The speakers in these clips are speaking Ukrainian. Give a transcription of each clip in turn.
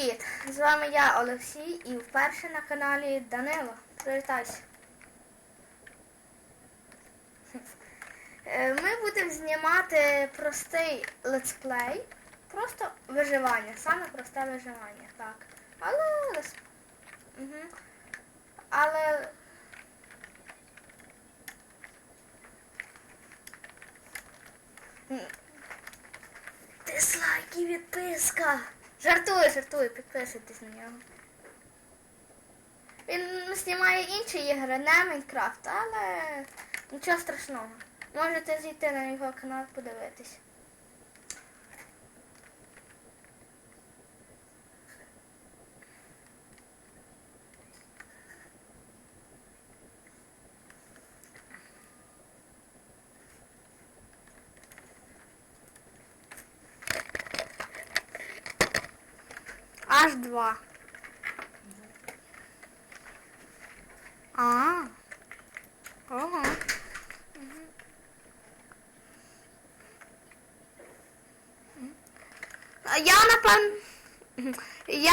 Привіт! З вами я Олексій і вперше на каналі Данило. Привітайся. Е, Ми будемо знімати простий летсплей. Просто виживання. Саме просте виживання. Так. Але. Мгм. Але. Дизлайк і відписка. Жартую, жартую, підписуйтесь на нього. Він знімає інші ігри, не Майнкрафт, але нічого страшного. Можете зайти на його канал подивитись. Аж два. А. Ого. Я напевно. Я.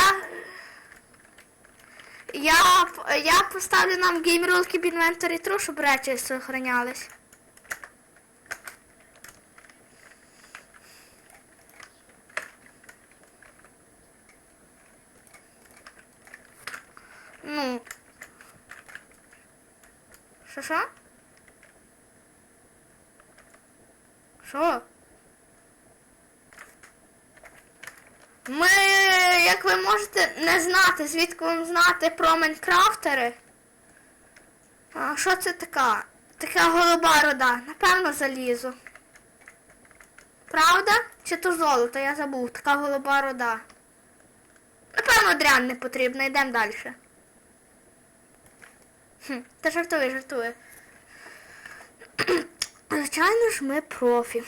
Я, я поставлю нам геймролки в інвентарі тру, щоб речі сохранялись. Ну. Що? Що? Ми, як ви можете не знати, звідки вам знати про Майнкрафтери? А що це така? Така голуба рода. Напевно, залізо. Правда? Чи то золото? Я забув. Така голуба рода. Напевно, дрянь не потрібно, йдемо далі. Хм, та жартує, жартує. Звичайно ж, ми профі.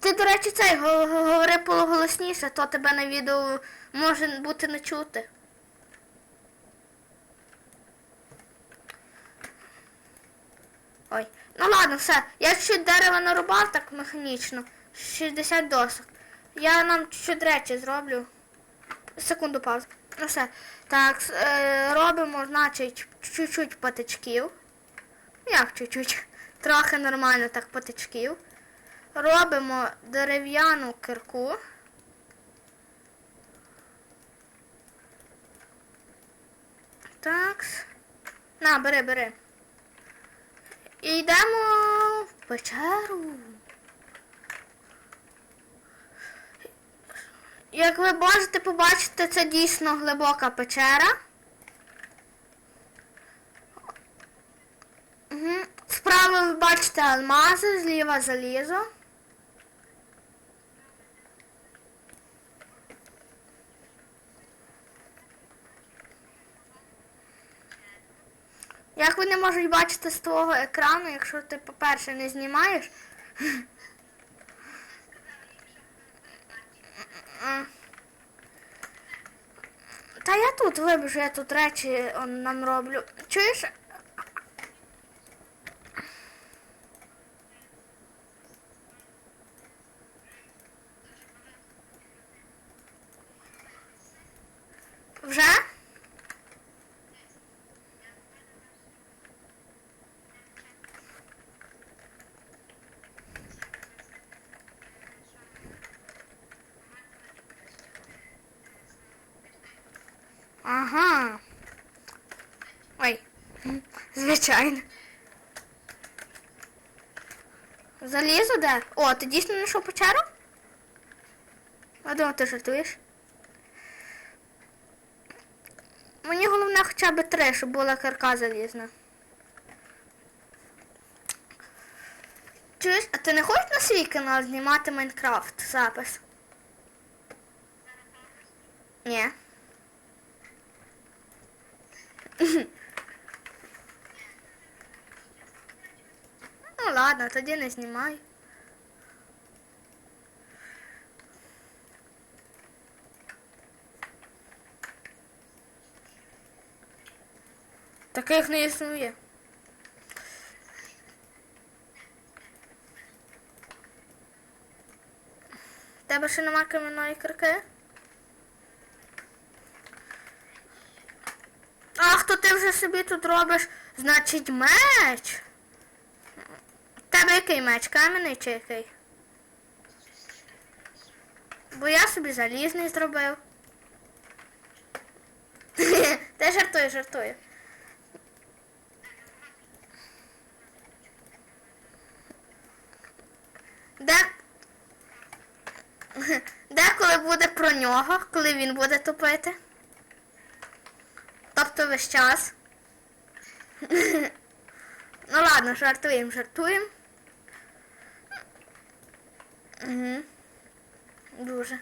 Ти, до речі, цей го- го- говори полуголосніше, то тебе на відео може бути не чути. Ой. Ну ладно, все. Я чуть дерева нарубав так механічно. 60 досок. Я нам чуть речі зроблю. Секунду паузу. Ну все. Так, е, робимо, значить, чуть-чуть патичків. Як чуть-чуть? Трохи нормально так патичків. Робимо дерев'яну кирку. Так. На, бери, бери. І йдемо в печеру. Як ви можете побачити, це дійсно глибока печера. Справа ви бачите алмази, зліва залізо. Як вони можуть бачити з твого екрану, якщо ти, по-перше, не знімаєш? Та я тут вибіжу, я тут речі он, нам роблю. Чуєш? Вже? Ага. Ой. Звичайно. Залізо де? О, ти дійсно знайшов печеру? Я думав, ти жартуєш. Мені головне хоча б три, щоб була кирка залізна. Чуєш, а ти не хочеш на свій канал знімати Майнкрафт запис? Ні. Ну ладно, тоді не знімай. Таких не існує. тебе ще нема кам'яної кирки? Ах, то ти вже собі тут робиш, значить, меч. Тебе який меч? Кам'яний чи який? Бо я собі залізний зробив. Ти жартую, жартую. Де... Деколи буде про нього, коли він буде тупити. Весь час. ну ладно, жартуємо, жартуємо. Угу. Дуже.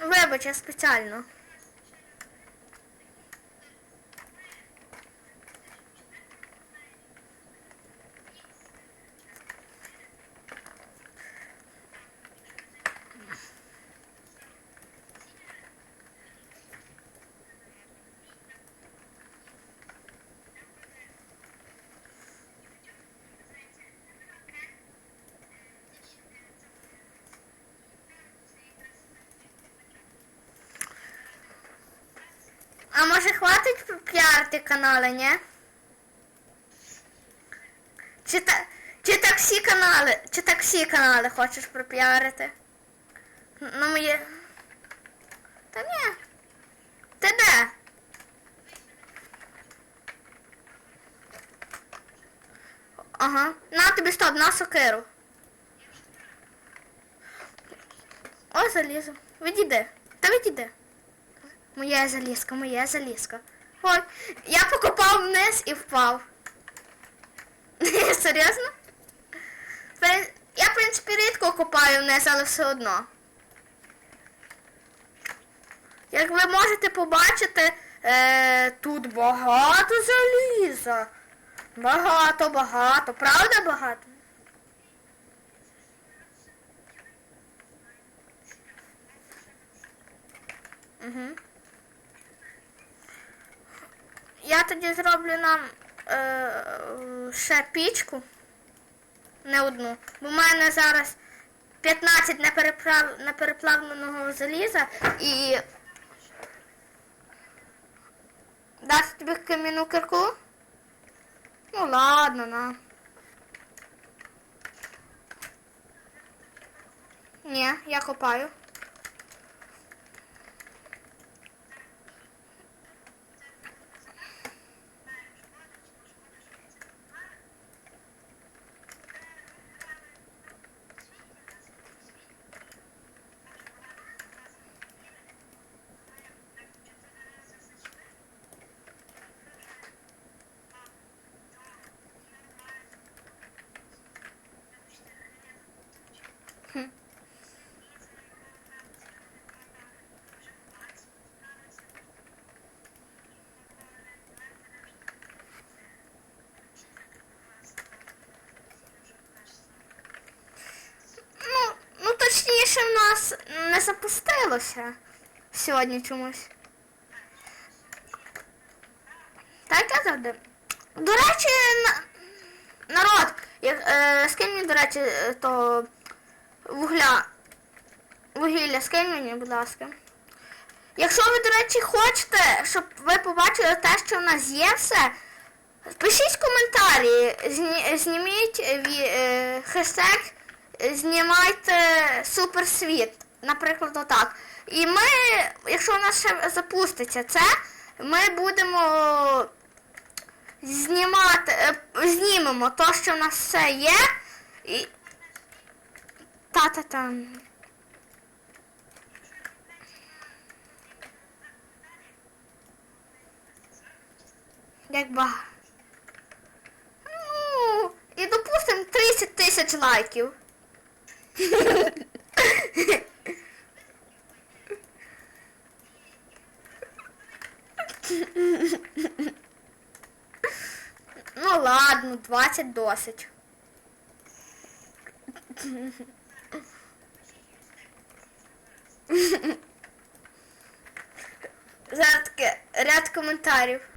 Вибач, я спеціально. А може хватить піарити канали, ні? Чи, та, чи так всі канали, чи так всі канали хочеш пропіарити? Ну моє. Та ні. Ти де? Ага. На тобі стоп, на сокиру. О, залізо. Відійди. Та відійди. Моя залізка, моя залізка. Ой, я покопав вниз і впав. Серйозно? Я, в принципі, рідко копаю вниз, але все одно. Як ви можете побачити, е, тут багато заліза. Багато, багато. Правда багато? Угу. Я тоді зроблю нам е, ще пічку. Не одну. Бо в мене зараз 15 непереплав... непереплавленого заліза і. Дати тобі кам'яну кирку? Ну ладно, на. Ні, я копаю. Ну, ну точніше в нас не запустилося сьогодні чомусь. Так я завжди. До речі, на... народ, як, е, скинь мені, до речі, е, то вугля. Вугілля, скинь мені, будь ласка. Якщо ви, до речі, хочете, щоб ви побачили те, що в нас є все, пишіть коментарі, зні- зніміть е, хештег, знімайте суперсвіт, наприклад, отак. І ми, якщо у нас ще запуститься це, ми будемо знімати, е, знімемо то, що в нас все є. І... Та-та-та. Як багато. Ну, і допустимо 30 тисяч лайків. Ну ладно, 20 досить. Зараз ряд коментарів.